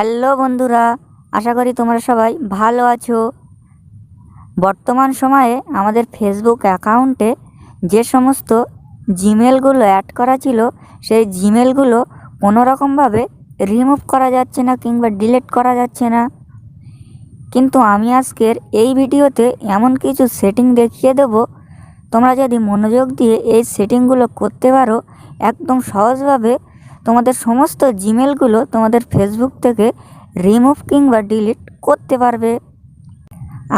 Hello বন্ধুরা, আশা করি তোমরা সবাই ভালো আছো। বর্তমান সময়ে আমাদের ফেসবুক অ্যাকাউন্টে যে সমস্ত জিমেলগুলো অ্যাড করা ছিল, সেই জিমেলগুলো কোনো রকমভাবে রিমুভ করা যাচ্ছে না কিংবা ডিলিট করা যাচ্ছে না। কিন্তু আমি আজকের এই ভিডিওতে এমন কিছু সেটিং দেখিয়ে দেব। তোমরা যদি মনোযোগ দিয়ে এই সেটিংগুলো করতে পারো, একদম সহজভাবে তোমাদের সমস্ত জিমেলগুলো তোমাদের ফেসবুক থেকে রিমুভ কিংবা ডিলিট করতে পারবে।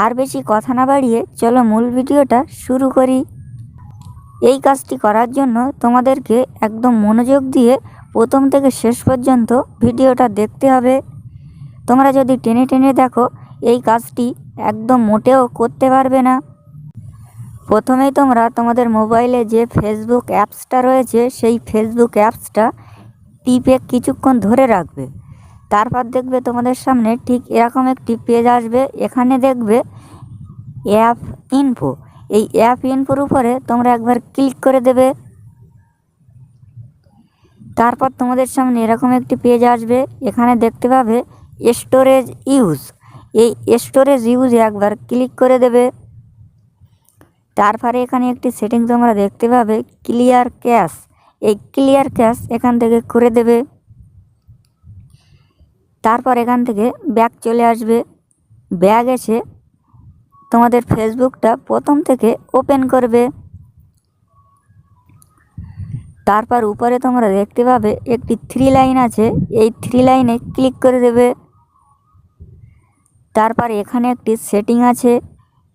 আর বেশি কথা না বাড়িয়ে চলো মূল ভিডিওটা শুরু করি। এই কাজটি করার জন্য তোমাদেরকে একদম মনোযোগ দিয়ে প্রথম থেকে শেষ পর্যন্ত ভিডিওটা দেখতে হবে। তোমরা যদি টেনে টেনে দেখো, এই কাজটি একদম মোটেও করতে পারবে না। প্রথমেই তোমরা তোমাদের মোবাইলে যে ফেসবুক অ্যাপসটা রয়েছে, সেই ফেসবুক অ্যাপসটা টিপে কিছুক্ষণ ধরে রাখবে। তারপর দেখবে তোমাদের সামনে ঠিক এরকম একটি পেজ আসবে। এখানে দেখবে অ্যাপ ইনফো এই অ্যাপ ইনফোর উপরে তোমরা একবার ক্লিক করে দেবে। তারপর তোমাদের সামনে এরকম একটি পেজ আসবে। এখানে দেখতে পাবে স্টোরেজ ইউজ এই স্টোরেজ ইউজে একবার ক্লিক করে দেবে। তারপরে এখানে একটি সেটিং তোমরা দেখতে পাবে ক্লিয়ার ক্যাশ এই ক্লিয়ার ক্যাশ এখান থেকে করে দেবে। তারপর এখান থেকে ব্যাগ চলে আসবে। ব্যাগ এসে তোমাদের ফেসবুকটা প্রথম থেকে ওপেন করবে। তারপর উপরে তোমরা দেখতে পাবে একটি থ্রি লাইন আছে। এই থ্রি লাইনে ক্লিক করে দেবে। তারপর এখানে একটি সেটিং আছে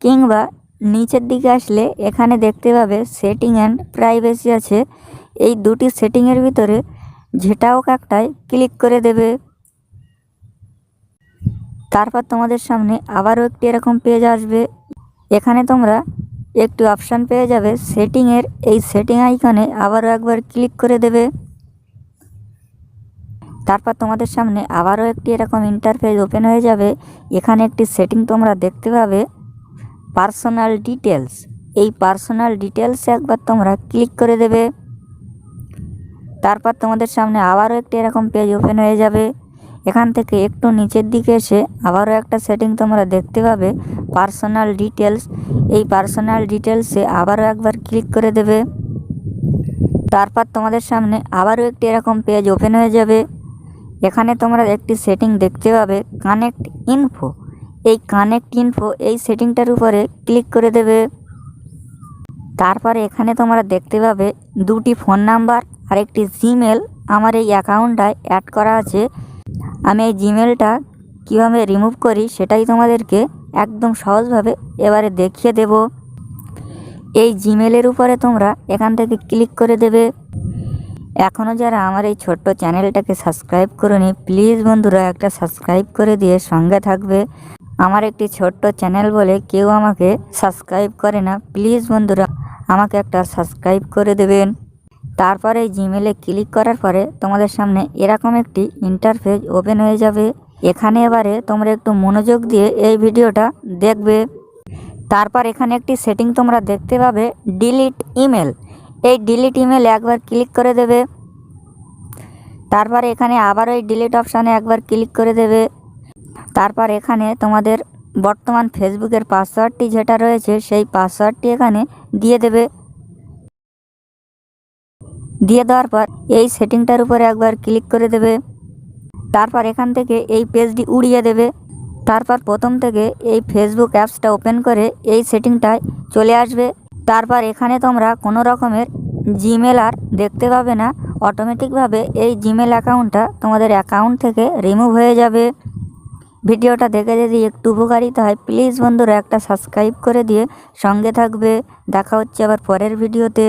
কিংবা নিচের দিকে আসলে এখানে দেখতে পাবে সেটিং অ্যান্ড প্রাইভেসি আছে। এই দুটি সেটিংয়ের ভিতরে যেটা হোক একটায় ক্লিক করে দেবে। তারপর তোমাদের সামনে আবারও একটি এরকম পেজ আসবে। এখানে তোমরা একটি অপশান পেয়ে যাবে সেটিংয়ের এই সেটিং আইকনে আবারও একবার ক্লিক করে দেবে। তারপর তোমাদের সামনে আবারও একটি এরকম ইন্টারফেস ওপেন হয়ে যাবে। এখানে একটি সেটিং তোমরা দেখতে পাবে। পার্সোনাল ডিটেলস এই পার্সোনাল ডিটেলসে একবার তোমরা ক্লিক করে দেবে। তারপর তোমাদের সামনে আবারও একটি এরকম পেজ ওপেন হয়ে যাবে। এখান থেকে একটু নিচের দিকে এসে আবারও একটা সেটিং তোমরা দেখতে পাবে পার্সোনাল ডিটেলস এই পার্সোনাল ডিটেলসে আবারও একবার ক্লিক করে দেবে। তারপর তোমাদের সামনে আবারও একটি এরকম পেজ ওপেন হয়ে যাবে। এখানে তোমরা একটি সেটিং দেখতে পাবে কানেক্ট ইনফো এই কানেক্ট ইনফো এই সেটিংটার উপরে ক্লিক করে দেবে। তারপরে এখানে তোমরা দেখতে পাবে দুটি ফোন নাম্বার আর একটি জিমেল আমার এই অ্যাকাউন্টটায় অ্যাড করা আছে। আমি এই জিমেলটা কীভাবে রিমুভ করি সেটাই তোমাদেরকে একদম সহজভাবে এবারে দেখিয়ে দেব। এই জিমেলের উপরে তোমরা এখান থেকে ক্লিক করে দেবে। এখনও যারা আমার এই ছোট্ট চ্যানেলটাকে সাবস্ক্রাইব করনি প্লিজ বন্ধুরা একটা সাবস্ক্রাইব করে দিয়ে সঙ্গে থাকবে। আমার একটি ছোট্ট চ্যানেল বলে কেউ আমাকে সাবস্ক্রাইব করে না প্লিজ বন্ধুরা, আমাকে একটা সাবস্ক্রাইব করে দেবেন। তারপরে জিমেলে ক্লিক করার পরে তোমাদের সামনে এরকম একটি ইন্টারফেস ওপেন হয়ে যাবে। এখানে এবারে তোমরা একটু মনোযোগ দিয়ে এই ভিডিওটা দেখবে। তারপর এখানে একটি সেটিং তোমরা দেখতে পাবে ডিলিট ইমেল এই ডিলিট ইমেল একবার ক্লিক করে দেবে। তারপর এখানে আবার ওই ডিলিট অপশানে একবার ক্লিক করে দেবে। তারপর এখানে তোমাদের বর্তমান ফেসবুকের পাসওয়ার্ডটি যেটা রয়েছে, সেই পাসওয়ার্ডটি এখানে দিয়ে দেবে। দিয়ে দেওয়ার পর এই সেটিংটার উপরে একবার ক্লিক করে দেবে। তারপর এখান থেকে এই পেজটি উড়িয়ে দেবে। তারপর প্রথম থেকে এই ফেসবুক অ্যাপসটা ওপেন করে এই সেটিংটায় চলে আসবে। তারপর এখানে তোমরা কোনো রকমের জিমেল আর দেখতে পাবে না। অটোমেটিকভাবে এই জিমেল অ্যাকাউন্টটা তোমাদের অ্যাকাউন্ট থেকে রিমুভ হয়ে যাবে। ভিডিওটা দেখে যদি একটু উপকারিতা হয় প্লিজ বন্ধুরা একটা সাবস্ক্রাইব করে দিয়ে সঙ্গে থাকবে। দেখা হচ্ছে আবার পরের ভিডিওতে।